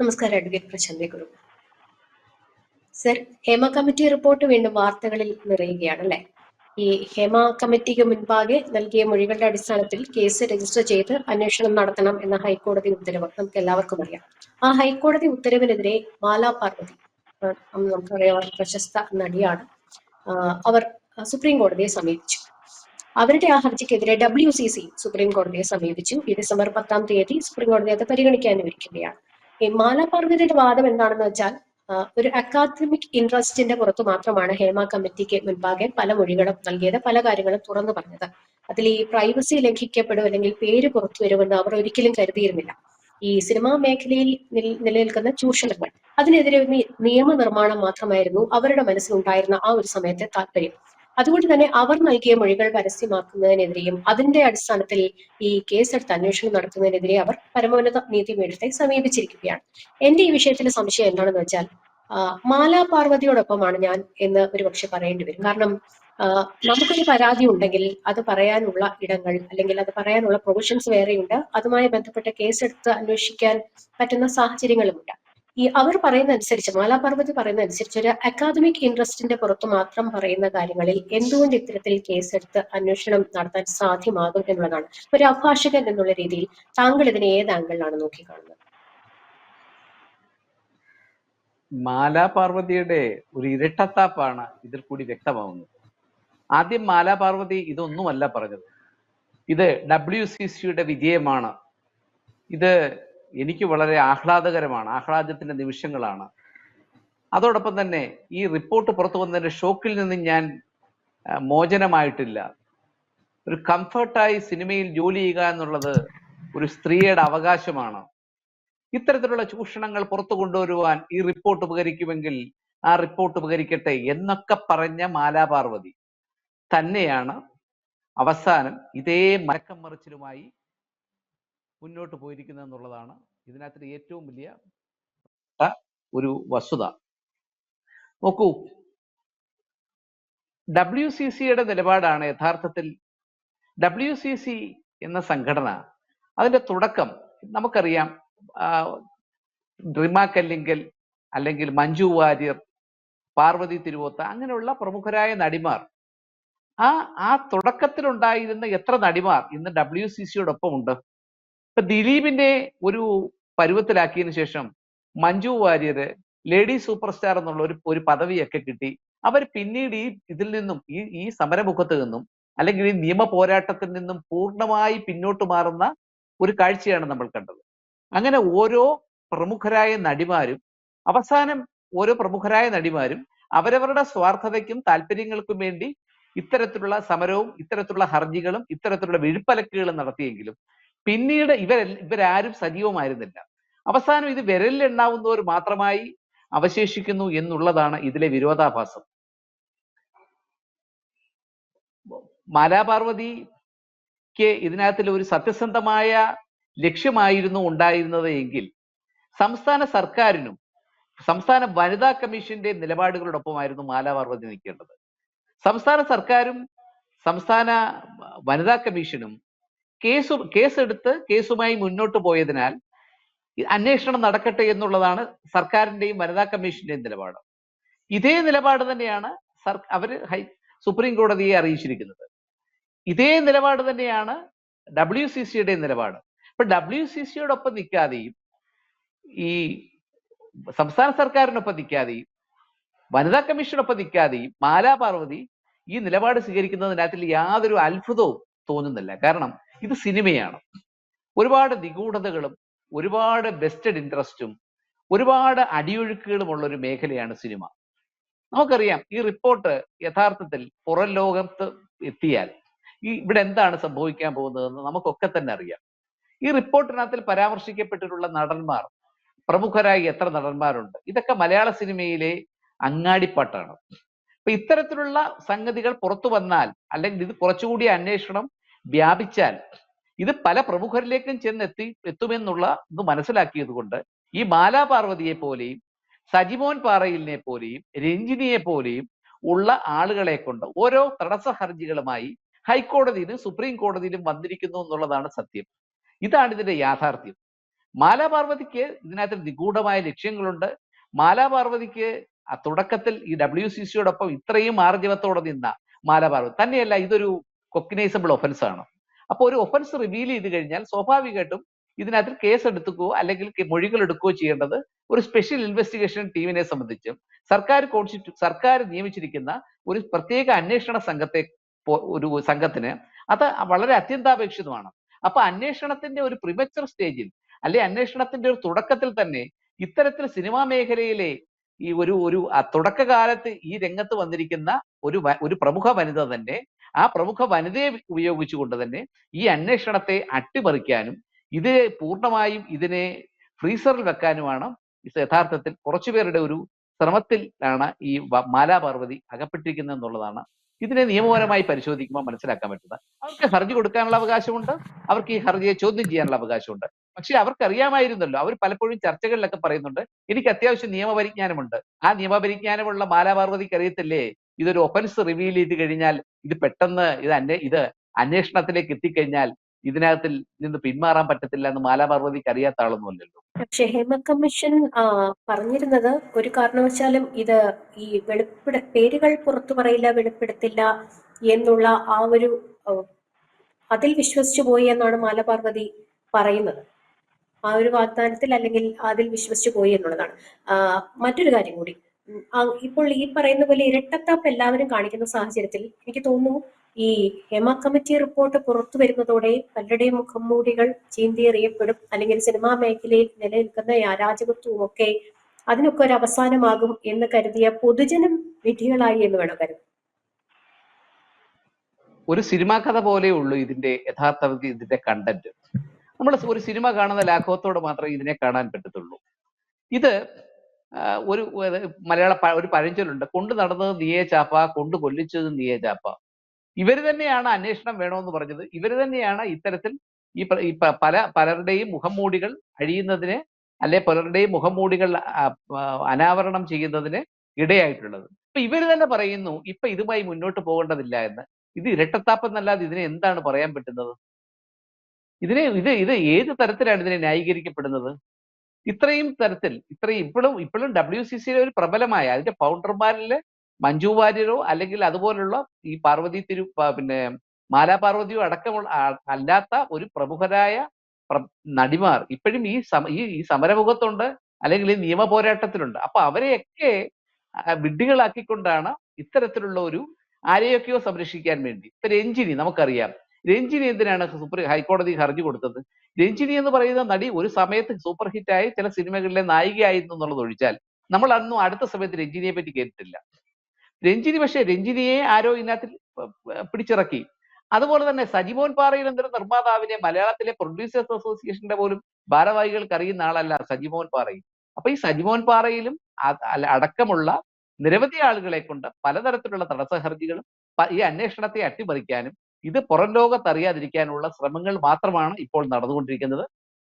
നമസ്കാരം advocate Prashanthi Guru sir Hema committee report വീണ്ടും വാർത്തകളിൽ നിറയുകയാണ് അല്ലെ? ഈ ഹേമ കമ്മിറ്റിക്ക് മുൻപാകെ നൽകിയ മൊഴികളുടെ അടിസ്ഥാനത്തിൽ കേസ് രജിസ്റ്റർ ചെയ്ത് അന്വേഷണം നടത്തണം എന്ന ഹൈക്കോടതി ഉത്തരവ് നമുക്ക് എല്ലാവർക്കും അറിയാം. ആ ഹൈക്കോടതി ഉത്തരവിനെതിരെ മാലാ പാർവതി നമുക്കറിയാം പ്രശസ്ത നടിയാണ്. അവർ സുപ്രീം കോടതിയെ സമീപിച്ചു. അവരുടെ ആ ഹർജിക്കെതിരെ ഡബ്ല്യു സി സി സുപ്രീം കോടതിയെ സമീപിച്ചു. ഈ ഡിസംബർ പത്താം തീയതി സുപ്രീം കോടതി അത് പരിഗണിക്കാനിരിക്കുകയാണ് ഈ മാലാ വാദം എന്താണെന്ന് വെച്ചാൽ ഒരു അക്കാദമിക് ഇൻട്രസ്റ്റിന്റെ പുറത്ത് മാത്രമാണ് ഹേമ കമ്മിറ്റിക്ക് മുൻപാകെ പല മൊഴികളും നൽകിയത് പല കാര്യങ്ങളും തുറന്നു പറഞ്ഞത്. അതിൽ ഈ പ്രൈവസി ലംഘിക്കപ്പെടും അല്ലെങ്കിൽ പേര് പുറത്തു വരുമെന്ന് അവർ ഒരിക്കലും കരുതിയിരുന്നില്ല. ഈ സിനിമാ മേഖലയിൽ നിലനിൽക്കുന്ന ചൂഷണങ്ങൾ അതിനെതിരെ നിയമനിർമ്മാണം മാത്രമായിരുന്നു അവരുടെ മനസ്സിലുണ്ടായിരുന്ന ആ ഒരു സമയത്തെ താല്പര്യം. അതുകൊണ്ട് തന്നെ അവർ നൽകിയ മൊഴികൾ പരസ്യമാക്കുന്നതിനെതിരെയും അതിന്റെ അടിസ്ഥാനത്തിൽ ഈ കേസെടുത്ത് അന്വേഷണം നടത്തുന്നതിനെതിരെ അവർ പരമോന്നത നീതിപീഠത്തെ സമീപിച്ചിരിക്കുകയാണ്. എന്റെ ഈ വിഷയത്തിൽ സംശയം എന്താണെന്ന് വെച്ചാൽ മാലാ പാർവതിയോടൊപ്പമാണ് ഞാൻ എന്ന് ഒരുപക്ഷെ പറയേണ്ടി വരും. കാരണം നമുക്കൊരു പരാതി ഉണ്ടെങ്കിൽ അത് പറയാനുള്ള ഇടങ്ങൾ അല്ലെങ്കിൽ അത് പറയാനുള്ള പ്രൊവിഷൻസ് വേറെയുണ്ട്. അതുമായി ബന്ധപ്പെട്ട കേസെടുത്ത് അന്വേഷിക്കാൻ പറ്റുന്ന സാഹചര്യങ്ങളുമുണ്ട്. ഈ അവർ പറയുന്ന അനുസരിച്ച് മാലാപാർവതി പറയുന്ന അനുസരിച്ച് ഒരു അക്കാദമിക് ഇൻട്രസ്റ്റിന്റെ പുറത്ത് മാത്രം പറയുന്ന കാര്യങ്ങളിൽ എന്തുകൊണ്ട് ഇത്തരത്തിൽ കേസെടുത്ത് അന്വേഷണം നടത്താൻ സാധ്യമാകും എന്നുള്ളതാണ്. ഒരു അഭാഷകൻ എന്നുള്ള രീതിയിൽ താങ്കൾ ഇതിനെ ഏത് ആംഗിളിലാണ് നോക്കിക്കാണുന്നത്? മാലാപാർവതിയുടെ ഒരു ഇരട്ടത്താപ്പാണ് ഇതിൽ കൂടി വ്യക്തമാവുന്നത്. ആദ്യം മാലാപാർവതി ഇതൊന്നുമല്ല പറഞ്ഞത്. ഇത് ഡബ്ല്യു സി സിയുടെ വിജയമാണ്. ഇത് എനിക്ക് വളരെ ആഹ്ലാദകരമാണ് ആഹ്ലാദത്തിന്റെ നിമിഷങ്ങളാണ്. അതോടൊപ്പം തന്നെ ഈ റിപ്പോർട്ട് പുറത്തു വന്നതിന്റെ ഷോക്കിൽ നിന്ന് ഞാൻ മോചനമായിട്ടില്ല. ഒരു കംഫർട്ടായി സിനിമയിൽ ജോലി ചെയ്യുക എന്നുള്ളത് ഒരു സ്ത്രീയുടെ അവകാശമാണ്. ഇത്തരത്തിലുള്ള ചൂഷണങ്ങൾ പുറത്തു കൊണ്ടുവരുവാൻ ഈ റിപ്പോർട്ട് ഉപകരിക്കുമെങ്കിൽ ആ റിപ്പോർട്ട് ഉപകരിക്കട്ടെ എന്നൊക്കെ പറഞ്ഞ മാലാപാർവതി തന്നെയാണ് അവസാനം ഇതേ മരക്കം മറിച്ചിലുമായി മുന്നോട്ട് പോയിരിക്കുന്നത് എന്നുള്ളതാണ് ഇതിനകത്ത് ഏറ്റവും വലിയ ഒരു വസ്തുത. നോക്കൂ. ഡബ്ല്യു സി സിയുടെ നിലപാടാണ് യഥാർത്ഥത്തിൽ ഡബ്ല്യു സി സി എന്ന സംഘടന. അതിന്റെ തുടക്കം നമുക്കറിയാം. ഡ്രിമാ കല്ലിങ്കൽ അല്ലെങ്കിൽ മഞ്ജു വാര്യർ പാർവതി തിരുവോത്ത അങ്ങനെയുള്ള പ്രമുഖരായ നടിമാർ. ആ ആ തുടക്കത്തിലുണ്ടായിരുന്ന എത്ര നടിമാർ ഇന്ന് ഡബ്ല്യു സി സിയോടൊപ്പം ഉണ്ട് ഇപ്പൊ ദിലീപിന്റെ ഒരു പരുവത്തിലാക്കിയതിനു ശേഷം Manju Warrier lady super star എന്നുള്ള ഒരു ഒരു പദവിയൊക്കെ കിട്ടി. അവർ പിന്നീട് ഈ ഇതിൽ നിന്നും ഈ ഈ സമരമുഖത്ത് നിന്നും അല്ലെങ്കിൽ ഈ നിയമ പോരാട്ടത്തിൽ നിന്നും പൂർണമായി പിന്നോട്ട് മാറുന്ന ഒരു കാഴ്ചയാണ് നമ്മൾ കണ്ടത്. അങ്ങനെ ഓരോ പ്രമുഖരായ നടിമാരും അവസാനം ഓരോ പ്രമുഖരായ നടിമാരും അവരവരുടെ സ്വാർത്ഥതയ്ക്കും താല്പര്യങ്ങൾക്കും വേണ്ടി ഇത്തരത്തിലുള്ള സമരവും ഇത്തരത്തിലുള്ള ഹർജികളും ഇത്തരത്തിലുള്ള വിഴുപ്പലക്കുകളും നടത്തിയെങ്കിലും പിന്നീട് ഇവരെ ഇവരാരും സജീവമായിരുന്നില്ല. അവസാനം ഇത് വിരലിലെണ്ണാവുന്നവർ മാത്രമായി അവശേഷിക്കുന്നു എന്നുള്ളതാണ് ഇതിലെ വിരോധാഭാസം. മാലാപാർവതിക്ക് ഇതിനകത്തിൽ ഒരു സത്യസന്ധമായ ലക്ഷ്യമായിരുന്നു ഉണ്ടായിരുന്നത് എങ്കിൽ സംസ്ഥാന സർക്കാരിനും സംസ്ഥാന വനിതാ കമ്മീഷന്റെ നിലപാടുകളോടൊപ്പമായിരുന്നു മാലാപാർവതി നിൽക്കേണ്ടത്. സംസ്ഥാന സർക്കാരും സംസ്ഥാന വനിതാ കമ്മീഷനും കേസ് കേസെടുത്ത് കേസുമായി മുന്നോട്ട് പോയതിനാൽ അന്വേഷണം നടക്കട്ടെ എന്നുള്ളതാണ് സർക്കാരിന്റെയും വനിതാ കമ്മീഷന്റെയും നിലപാട്. ഇതേ നിലപാട് തന്നെയാണ് സർ അവർ ഹൈ സുപ്രീം കോടതിയെ അറിയിച്ചിരിക്കുന്നത്. ഇതേ നിലപാട് തന്നെയാണ് ഡബ്ല്യു സി സിയുടെ നിലപാട്. ഇപ്പൊ ഡബ്ല്യു സി സിയോടൊപ്പം നിൽക്കാതെയും ഈ സംസ്ഥാന സർക്കാരിനൊപ്പം നിൽക്കാതെയും വനിതാ കമ്മീഷനൊപ്പം നിൽക്കാതെയും മാലാ പാർവതി ഈ നിലപാട് സ്വീകരിക്കുന്നതിനകത്തിൽ യാതൊരു അത്ഭുതവും തോന്നുന്നില്ല. കാരണം ഇത് സിനിമയാണ്. ഒരുപാട് നിഗൂഢതകളും ഒരുപാട് ബെസ്റ്റഡ് ഇൻട്രസ്റ്റും ഒരുപാട് അടിയൊഴുക്കുകളുമുള്ള ഒരു മേഖലയാണ് സിനിമ. നമുക്കറിയാം ഈ റിപ്പോർട്ട് യഥാർത്ഥത്തിൽ പുറം ലോകത്ത് എത്തിയാൽ ഈ ഇവിടെ എന്താണ് സംഭവിക്കാൻ പോകുന്നതെന്ന് നമുക്കൊക്കെ തന്നെ അറിയാം. ഈ റിപ്പോർട്ടിനകത്തിൽ പരാമർശിക്കപ്പെട്ടിട്ടുള്ള നടന്മാർ പ്രമുഖരായി എത്ര നടന്മാരുണ്ട്? ഇതൊക്കെ മലയാള സിനിമയിലെ അങ്ങാടിപ്പാട്ടാണ്. അപ്പൊ ഇത്തരത്തിലുള്ള സംഗതികൾ പുറത്തു വന്നാൽ അല്ലെങ്കിൽ ഇത് കുറച്ചുകൂടി അന്വേഷണം വ്യാപിച്ചാൽ ഇത് പല പ്രമുഖരിലേക്കും ചെന്ന് എത്തി എത്തുമെന്നുള്ള ഇത് മനസ്സിലാക്കിയത് കൊണ്ട് ഈ മാലാ പാർവതിയെ പോലെയും സജിമോൻ പാറയിലിനെ പോലെയും രഞ്ജിനിയെ പോലെയും ഉള്ള ആളുകളെ കൊണ്ട് ഓരോ തടസ്സ ഹർജികളുമായി ഹൈക്കോടതിയിലും സുപ്രീം കോടതിയിലും വന്നിരിക്കുന്നു എന്നുള്ളതാണ് സത്യം. ഇതാണ് ഇതിന്റെ യാഥാർത്ഥ്യം. മാലാപാർവതിക്ക് ഇതിനകത്ത് നിഗൂഢമായ ലക്ഷ്യങ്ങളുണ്ട്. മാലാപാർവതിക്ക് തുടക്കത്തിൽ ഈ ഡബ്ല്യു സി സിയോടൊപ്പം ഇത്രയും ആർജവത്തോടെ നിന്ന മാലാപാർവതി തന്നെയല്ല ഇതൊരു കൊക്കിനൈസബിൾ ഒഫൻസ് ആണ് അപ്പോൾ ഒരു ഒഫൻസ് റിവീൽ ചെയ്ത് കഴിഞ്ഞാൽ സ്വാഭാവികമായിട്ടും ഇതിനകത്ത് കേസ് എടുക്കുകയോ അല്ലെങ്കിൽ മൊഴികൾ എടുക്കുകയോ ചെയ്യേണ്ടത് ഒരു സ്പെഷ്യൽ ഇൻവെസ്റ്റിഗേഷൻ ടീമിനെ സംബന്ധിച്ചും സർക്കാർ കോൺസ്റ്റിറ്റ്യൂ സർക്കാർ നിയമിച്ചിരിക്കുന്ന ഒരു പ്രത്യേക അന്വേഷണ സംഘത്തെ ഒരു സംഘത്തിന് അത് വളരെ അത്യന്താപേക്ഷിതമാണ്. അപ്പൊ അന്വേഷണത്തിന്റെ ഒരു പ്രിമച്ചർ സ്റ്റേജിൽ അല്ലെ അന്വേഷണത്തിന്റെ ഒരു തുടക്കത്തിൽ തന്നെ ഇത്തരത്തിൽ സിനിമാ മേഖലയിലെ ഈ ഒരു ഒരു തുടക്കകാലത്ത് ഈ രംഗത്ത് വന്നിരിക്കുന്ന ഒരു ഒരു പ്രമുഖ വനിത തന്നെ ആ പ്രമുഖ വനിതയെ ഉപയോഗിച്ചുകൊണ്ട് തന്നെ ഈ അന്വേഷണത്തെ അട്ടിമറിക്കാനും ഇത് പൂർണമായും ഇതിനെ ഫ്രീസറിൽ വെക്കാനുമാണ് യഥാർത്ഥത്തിൽ കുറച്ചുപേരുടെ ഒരു ശ്രമത്തിലാണ് ഈ മാലാപാർവതി അകപ്പെട്ടിരിക്കുന്നത് എന്നുള്ളതാണ്. ഇതിനെ നിയമപരമായി പരിശോധിക്കുമ്പോൾ മനസ്സിലാക്കാൻ പറ്റുന്നത്. അവർക്ക് ഹർജി കൊടുക്കാനുള്ള അവകാശമുണ്ട്. അവർക്ക് ഈ ഹർജിയെ ചോദ്യം ചെയ്യാനുള്ള അവകാശമുണ്ട്. പക്ഷെ അവർക്ക് അറിയാമായിരുന്നല്ലോ അവർ പലപ്പോഴും ചർച്ചകളിലൊക്കെ പറയുന്നുണ്ട് എനിക്ക് അത്യാവശ്യം നിയമപരിജ്ഞാനമുണ്ട്. ആ നിയമപരിജ്ഞാനമുള്ള മാലാപാർവതിക്ക് അറിയത്തില്ലേ ഇതൊരു ഒഫൻസ് റിവീൽ ചെയ്ത് കഴിഞ്ഞാൽ ഇത് പെട്ടെന്ന് ഇത് അന്വേ ഇത് അന്വേഷണത്തിലേക്ക് എത്തിക്കഴിഞ്ഞാൽ ഇതിനകത്തിൽ നിന്ന് പിന്മാറാൻ പറ്റത്തില്ല എന്ന് മാലാപാർവതിക്ക് അറിയാത്ത ആളൊന്നുമല്ലല്ലോ. പക്ഷെ ഹേമ കമ്മീഷൻ പറഞ്ഞിരുന്നത് ഒരു കാരണവശാലും ഇത് ഈ വെളിപ്പെട പേരുകൾ പുറത്തു പറയില്ല വെളിപ്പെടുത്തില്ല എന്നുള്ള ആ ഒരു അതിൽ വിശ്വസിച്ചു പോയി എന്നാണ് മാലപാർവതി പറയുന്നത്. ആ ഒരു വാഗ്ദാനത്തിൽ അല്ലെങ്കിൽ അതിൽ വിശ്വസിച്ചു പോയി എന്നുള്ളതാണ്. മറ്റൊരു കാര്യം കൂടി. ഇപ്പോൾ ഈ പറയുന്ന പോലെ ഇരട്ടത്താപ്പ് എല്ലാവരും കാണിക്കുന്ന സാഹചര്യത്തിൽ എനിക്ക് തോന്നുന്നു ഈ ഹേമ കമ്മിറ്റി റിപ്പോർട്ട് പുറത്തു വരുന്നതോടെ പലരുടെയും മുഖംമൂടികൾ ചീന്തിയെറിയപ്പെടും. അല്ലെങ്കിൽ സിനിമാ മേഖലയിൽ നിലനിൽക്കുന്ന അരാജകത്വവും ഒക്കെ അതിനൊക്കെ ഒരു അവസാനമാകും എന്ന് കരുതിയ പൊതുജനം വിധികളായി എന്ന് വേണം കരുതും ഒരു സിനിമാ കഥ പോലെ ഉള്ളൂ ഇതിന്റെ യഥാർത്ഥ ഇതിന്റെ കണ്ടന്റ് നമ്മൾ ഒരു സിനിമ കാണുന്ന ലാഘവത്തോടെ മാത്രമേ ഇതിനെ കാണാൻ പറ്റത്തുള്ളൂ. ഇത് ഒരു മലയാള ഒരു പഴഞ്ചൊല്ലുണ്ട്. കൊണ്ടു നടന്നത് നീയേ ചാപ്പ കൊണ്ട് കൊല്ലിച്ചത് നീയേ ചാപ്പ. ഇവർ തന്നെയാണ് അന്വേഷണം വേണമെന്ന് പറഞ്ഞത്. ഇവർ തന്നെയാണ് ഇത്തരത്തിൽ ഈ പല പലരുടെയും മുഖംമൂടികൾ അഴിയുന്നതിന് അല്ലെ പലരുടെയും മുഖംമൂടികൾ അനാവരണം ചെയ്യുന്നതിന് ഇടയായിട്ടുള്ളത്. ഇപ്പൊ ഇവർ തന്നെ പറയുന്നു ഇപ്പൊ ഇതുമായി മുന്നോട്ട് പോകേണ്ടതില്ല എന്ന്. ഇത് ഇരട്ടത്താപ്പെന്നല്ലാതെ ഇതിനെ എന്താണ് പറയാൻ പറ്റുന്നത്? ഇതിനെ ഇത് ഇത് ഏത് തരത്തിലാണ് ഇതിനെ ന്യായീകരിക്കപ്പെടുന്നത്? ഇത്രയും തരത്തിൽ ഇത്രയും ഇപ്പോഴും ഇപ്പോഴും ഡബ്ല്യു സി സിയിലെ ഒരു പ്രബലമായ അതിന്റെ ഫൗണ്ടർമാരിലെ മഞ്ജു വാര്യരോ അല്ലെങ്കിൽ അതുപോലുള്ള ഈ പാർവതി തിരു പിന്നെ മാലാ പാർവതിയോ അടക്കമുള്ള അല്ലാത്ത ഒരു പ്രമുഖരായ നടിമാർ ഇപ്പോഴും ഈ സമ ഈ സമരമുഖത്തുണ്ട് അല്ലെങ്കിൽ ഈ നിയമ പോരാട്ടത്തിലുണ്ട് അപ്പൊ അവരെയൊക്കെ വിഡ്ഢികളാക്കിക്കൊണ്ടാണ് ഇത്തരത്തിലുള്ള ഒരു ആരെയൊക്കെയോ സംരക്ഷിക്കാൻ വേണ്ടി. ഇപ്പൊ രഞ്ജിനി നമുക്കറിയാം. രഞ്ജിനി എന്തിനാണ് സൂപ്പർ ഹൈക്കോടതി ഹർജി കൊടുത്തത്? രഞ്ജിനി എന്ന് പറയുന്ന നടി ഒരു സമയത്ത് സൂപ്പർ ഹിറ്റായി ചില സിനിമകളിലെ നായികയായിരുന്നു എന്നുള്ളത് ഒഴിച്ചാൽ നമ്മൾ അന്നും അടുത്ത സമയത്ത് രഞ്ജിനിയെ പറ്റി കേട്ടിട്ടില്ല. രഞ്ജിനി പക്ഷേ രഞ്ജിനിയെ ആരോ ഇതിനകത്ത് പിടിച്ചിറക്കി. അതുപോലെ തന്നെ സജിമോൻ പാറയിൽ എന്നൊരു നിർമ്മാതാവിനെ മലയാളത്തിലെ പ്രൊഡ്യൂസേഴ്സ് അസോസിയേഷന്റെ പോലും ഭാരവാഹികൾക്ക് അറിയുന്ന ആളല്ല സജിമോൻ പാറയിൽ. അപ്പൊ ഈ സജിമോൻ പാറയിലും അടക്കമുള്ള നിരവധി ആളുകളെ കൊണ്ട് പലതരത്തിലുള്ള തടസ്സ ഹർജികളും ഈ അന്വേഷണത്തെ അട്ടിമറിക്കാനും ഇത് പുറം ലോകത്ത് അറിയാതിരിക്കാനുള്ള ശ്രമങ്ങൾ മാത്രമാണ് ഇപ്പോൾ നടന്നുകൊണ്ടിരിക്കുന്നത്.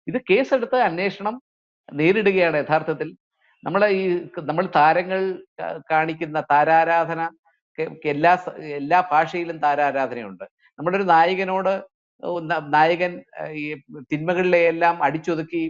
ഇത് കേസെടുത്ത് അന്വേഷണം നേരിടുകയാണ് യഥാർത്ഥത്തിൽ. നമ്മളെ ഈ നമ്മൾ താരങ്ങൾ കാണിക്കുന്ന താരാരാധന എല്ലാ എല്ലാ ഭാഷയിലും താരാരാധനയുണ്ട്. നമ്മുടെ ഒരു നായകനോട് നായകൻ ഈ തിന്മകളിലെ എല്ലാം അടിച്ചൊതുക്കി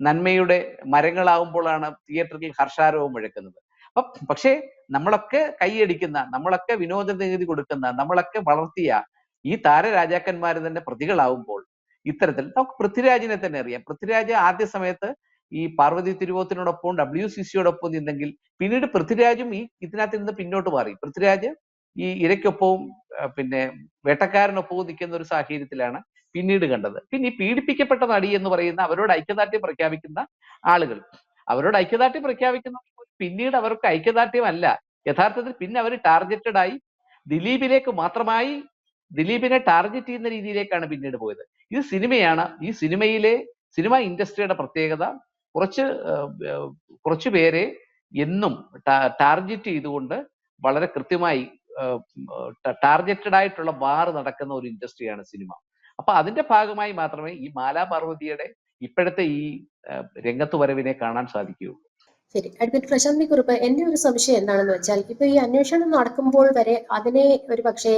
നന്മയുടെ മരങ്ങളാവുമ്പോഴാണ് തിയേറ്ററിൽ ഹർഷാരവം മുഴക്കുന്നത്. അപ്പൊ പക്ഷേ നമ്മളൊക്കെ കൈയടിക്കുന്ന നമ്മളൊക്കെ വിനോദ നികുതി കൊടുക്കുന്ന നമ്മളൊക്കെ വളർത്തിയ ഈ താരരാജാക്കന്മാർ തന്നെ പ്രതികളാവുമ്പോൾ ഇത്തരത്തിൽ നമുക്ക് പൃഥ്വിരാജിനെ തന്നെ അറിയാം. പൃഥ്വിരാജ് ആദ്യ സമയത്ത് ഈ പാർവതി തിരുവോത്തിനോടൊപ്പം ഡബ്ല്യു സി സിയോടൊപ്പം നിന്നെങ്കിൽ പിന്നീട് പൃഥ്വിരാജും ഈ ഇതിനകത്ത് നിന്ന് പിന്നോട്ട് മാറി. പൃഥ്വിരാജ് ഈ ഇരയ്ക്കൊപ്പവും പിന്നെ വേട്ടക്കാരനൊപ്പവും നിൽക്കുന്ന ഒരു സാഹചര്യത്തിലാണ് പിന്നീട് കണ്ടത്. പിന്നെ ഈ പീഡിപ്പിക്കപ്പെട്ട നടി എന്ന് പറയുന്ന അവരോട് ഐക്യദാർഢ്യം പ്രഖ്യാപിക്കുന്ന ആളുകൾ. അവരോട് ഐക്യദാർഢ്യം പ്രഖ്യാപിക്കുന്ന പിന്നീട് അവർക്ക് ഐക്യദാർഢ്യമല്ല. യഥാർത്ഥത്തിൽ പിന്നെ അവർ ടാർഗറ്റഡ് ആയി ദിലീപിലേക്ക് മാത്രമായി ദിലീപിനെ ടാർഗറ്റ് ചെയ്യുന്ന രീതിയിലേക്കാണ് പിന്നീട് പോയത്. ഇത് സിനിമയാണ്. ഈ സിനിമയിലെ സിനിമ ഇൻഡസ്ട്രിയുടെ പ്രത്യേകത കുറച്ച് കുറച്ച് പേരെ എന്നും ടാർഗറ്റ് ചെയ്തുകൊണ്ട് വളരെ കൃത്യമായി ടാർഗറ്റഡ് ആയിട്ടുള്ള വാർ നടക്കുന്ന ഒരു ഇൻഡസ്ട്രിയാണ് സിനിമ. അപ്പൊ അതിന്റെ ഭാഗമായി മാത്രമേ ഈ മാലാ പാർവതിയുടെ ഇപ്പോഴത്തെ ഈ രംഗത്ത് വരവിനെ കാണാൻ സാധിക്കുകയുള്ളൂ. ശരി. അഡ്മിറ്റ് പ്രശാന്തി കുറിപ്പ്. എന്റെ ഒരു സംശയം എന്താണെന്ന് വെച്ചാൽ ഇപ്പൊ ഈ അന്വേഷണം നടക്കുമ്പോൾ വരെ അതിനെ ഒരു പക്ഷേ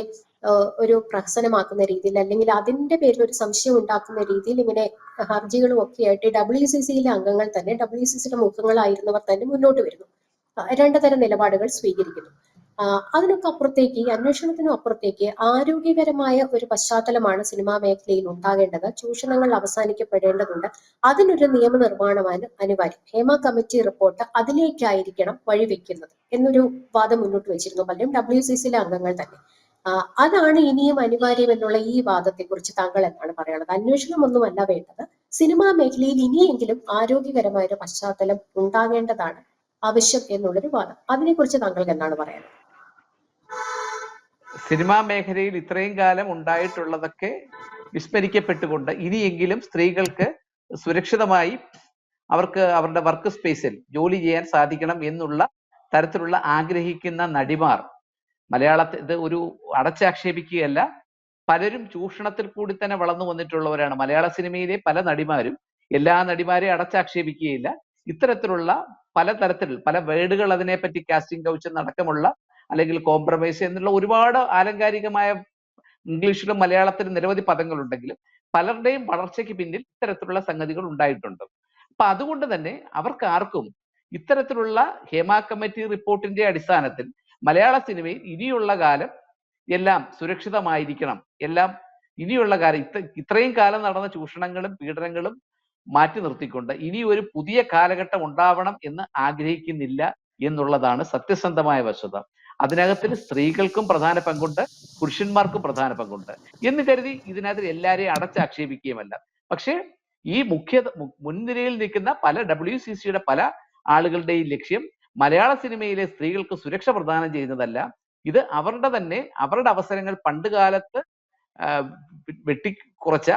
ഒരു പ്രഹസനമാക്കുന്ന രീതിയിൽ അല്ലെങ്കിൽ അതിന്റെ പേരിൽ ഒരു സംശയം ഉണ്ടാക്കുന്ന രീതിയിൽ ഇങ്ങനെ ഹർജികളും ഒക്കെ ആയിട്ട് ഡബ്ല്യു സി സിയിലെ അംഗങ്ങൾ തന്നെ ഡബ്ല്യു സി സിയുടെ മുഖങ്ങളായിരുന്നവർ തന്നെ മുന്നോട്ട് വരുന്നു. രണ്ട് തരം നിലപാടുകൾ സ്വീകരിക്കുന്നു. അതിനൊക്കെ അപ്പുറത്തേക്ക് ഈ അന്വേഷണത്തിനും അപ്പുറത്തേക്ക് ആരോഗ്യകരമായ ഒരു പശ്ചാത്തലമാണ് സിനിമാ മേഖലയിൽ ഉണ്ടാകേണ്ടത്. ചൂഷണങ്ങൾ അവസാനിക്കപ്പെടേണ്ടതുണ്ട്. അതിനൊരു നിയമനിർമ്മാണമാണ് അനിവാര്യം. ഹേമ കമ്മിറ്റി റിപ്പോർട്ട് അതിലേക്കായിരിക്കണം വഴിവെക്കുന്നത് എന്നൊരു വാദം മുന്നോട്ട് വെച്ചിരുന്നു പലരും ഡബ്ല്യു സി സിയിലെ അംഗങ്ങൾ തന്നെ. അതാണ് ഇനിയും അനിവാര്യം എന്നുള്ള ഈ വാദത്തെ കുറിച്ച് താങ്കൾ എന്താണ് പറയുന്നത്? അന്വേഷണമൊന്നുമല്ല വേണ്ടത്. സിനിമാ മേഖലയിൽ ഇനിയെങ്കിലും ആരോഗ്യകരമായ ഒരു പശ്ചാത്തലം ഉണ്ടാകേണ്ടതാണ് ആവശ്യം എന്നുള്ളൊരു വാദം. അതിനെക്കുറിച്ച് താങ്കൾക്ക് എന്താണ് പറയുന്നത് സിനിമാ മേഖലയിൽ ഇത്രയും കാലം ഉണ്ടായിട്ടുള്ളതൊക്കെ വിസ്മരിക്കപ്പെട്ടുകൊണ്ട് ഇനിയെങ്കിലും സ്ത്രീകൾക്ക് സുരക്ഷിതമായി അവർക്ക് അവരുടെ വർക്ക് സ്പേസിൽ ജോലി ചെയ്യാൻ സാധിക്കണം എന്നുള്ള തരത്തിലുള്ള ആഗ്രഹിക്കുന്ന നടിമാർ മലയാളത്തിൽ ഇത് ഒരു അടച്ചാക്ഷേപിക്കുകയല്ല പലരും ചൂഷണത്തിൽ കൂടി തന്നെ വളർന്നു വന്നിട്ടുള്ളവരാണ്. മലയാള സിനിമയിലെ പല നടിമാരും എല്ലാ നടിമാരെയും അടച്ചാക്ഷേപിക്കുകയില്ല. ഇത്തരത്തിലുള്ള പല തരത്തിൽ പല വേർഡുകൾ അതിനെപ്പറ്റി കാസ്റ്റിംഗ് കൗച്ച് അടക്കമുള്ള അല്ലെങ്കിൽ കോംപ്രമൈസ് എന്നുള്ള ഒരുപാട് ആലങ്കാരികമായ ഇംഗ്ലീഷിലും മലയാളത്തിലും നിരവധി പദങ്ങളുണ്ടെങ്കിലും പലരുടെയും വളർച്ചയ്ക്ക് പിന്നിൽ ഇത്തരത്തിലുള്ള സംഗതികൾ ഉണ്ടായിട്ടുണ്ട്. അപ്പൊ അതുകൊണ്ട് തന്നെ അവർക്ക് ആർക്കും ഇത്തരത്തിലുള്ള ഹേമ കമ്മിറ്റി റിപ്പോർട്ടിന്റെ അടിസ്ഥാനത്തിൽ മലയാള സിനിമയിൽ ഇനിയുള്ള കാലം എല്ലാം സുരക്ഷിതമായിരിക്കണം. എല്ലാം ഇനിയുള്ള കാലം ഇത്ര ഇത്രയും കാലം നടന്ന ചൂഷണങ്ങളും പീഡനങ്ങളും മാറ്റി നിർത്തിക്കൊണ്ട് ഇനി ഒരു പുതിയ കാലഘട്ടം ഉണ്ടാവണം എന്ന് ആഗ്രഹിക്കുന്നില്ല എന്നുള്ളതാണ് സത്യസന്ധമായ വസ്തുത. അതിനകത്തിൽ സ്ത്രീകൾക്കും പ്രധാന പങ്കുണ്ട് പുരുഷന്മാർക്കും പ്രധാന പങ്കുണ്ട് എന്ന് കരുതി ഇതിനകത്ത് എല്ലാവരെയും അടച്ചാക്ഷേപിക്കുകയുമല്ല. പക്ഷേ ഈ മുഖ്യ മുൻനിരയിൽ നിൽക്കുന്ന പല ഡബ്ല്യു സി സിയുടെ പല ആളുകളുടെയും ലക്ഷ്യം മലയാള സിനിമയിലെ സ്ത്രീകൾക്ക് സുരക്ഷ പ്രദാനം ചെയ്യുന്നതല്ല. ഇത് അവരുടെ തന്നെ അവരുടെ അവസരങ്ങൾ പണ്ട് കാലത്ത് വെട്ടിക്കുറച്ച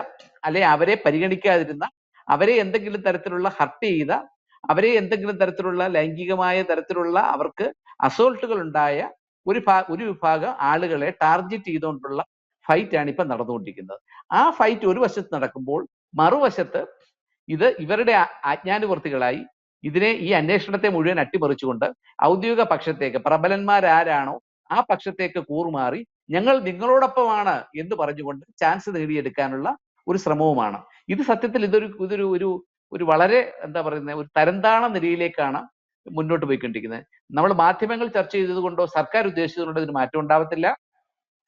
അല്ലെ അവരെ പരിഗണിക്കാതിരുന്ന അവരെ എന്തെങ്കിലും തരത്തിലുള്ള ഹർട്ട് ചെയ്ത അവരെ എന്തെങ്കിലും തരത്തിലുള്ള ലൈംഗികമായ തരത്തിലുള്ള അവർക്ക് അസോൾട്ടുകൾ ഉണ്ടായ ഒരു ഒരു വിഭാഗം ആളുകളെ ടാർഗറ്റ് ചെയ്തുകൊണ്ടുള്ള ഫൈറ്റ് ആണ് ഇപ്പൊ നടന്നുകൊണ്ടിരിക്കുന്നത്. ആ ഫൈറ്റ് ഒരു വശത്ത് നടക്കുമ്പോൾ മറുവശത്ത് ഇത് ഇവരുടെ അജ്ഞാനുവർത്തികളായി ഇതിനെ ഈ അന്വേഷണത്തെ മുഴുവൻ അട്ടിമറിച്ചുകൊണ്ട് ഔദ്യോഗിക പക്ഷത്തേക്ക് പ്രബലന്മാരാരാണോ ആ പക്ഷത്തേക്ക് കൂറുമാറി ഞങ്ങൾ നിങ്ങളോടൊപ്പമാണ് എന്ന് പറഞ്ഞുകൊണ്ട് ചാൻസ് നേടിയെടുക്കാനുള്ള ഒരു ശ്രമവുമാണ്. ഇത് സത്യത്തിൽ ഇതൊരു ഇതൊരു ഒരു ഒരു വളരെ എന്താ പറയുന്നത് ഒരു തരംതാണ നിലയിലേക്കാണ് മുന്നോട്ട് പോയിക്കൊണ്ടിരിക്കുന്നത്. നമ്മൾ മാധ്യമങ്ങൾ ചർച്ച ചെയ്തതുകൊണ്ടോ സർക്കാർ ഉദ്ദേശിച്ചതുകൊണ്ടോ ഇതിന് മാറ്റം ഉണ്ടാവത്തില്ല.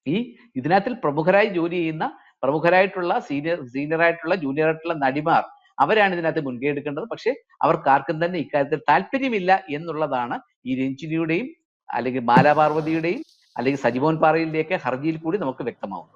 ഈ ഇതിനകത്തിൽ പ്രമുഖരായി ജോലി ചെയ്യുന്ന പ്രമുഖരായിട്ടുള്ള സീനിയർ സീനിയർ ആയിട്ടുള്ള ജൂനിയർ ആയിട്ടുള്ള നടിമാർ അവരാണ് ഇതിനകത്ത് മുൻകൈ എടുക്കേണ്ടത്. പക്ഷേ അവർക്ക് ആർക്കും തന്നെ ഇക്കാര്യത്തിൽ താല്പര്യമില്ല എന്നുള്ളതാണ് ഈ രഞ്ജിനിയുടെയും അല്ലെങ്കിൽ ബാലപാർവതിയുടെയും അല്ലെങ്കിൽ സജിമോൻ പാറയിലേക്ക് ഹർജിയിൽ കൂടി നമുക്ക് വ്യക്തമാവുന്നത്.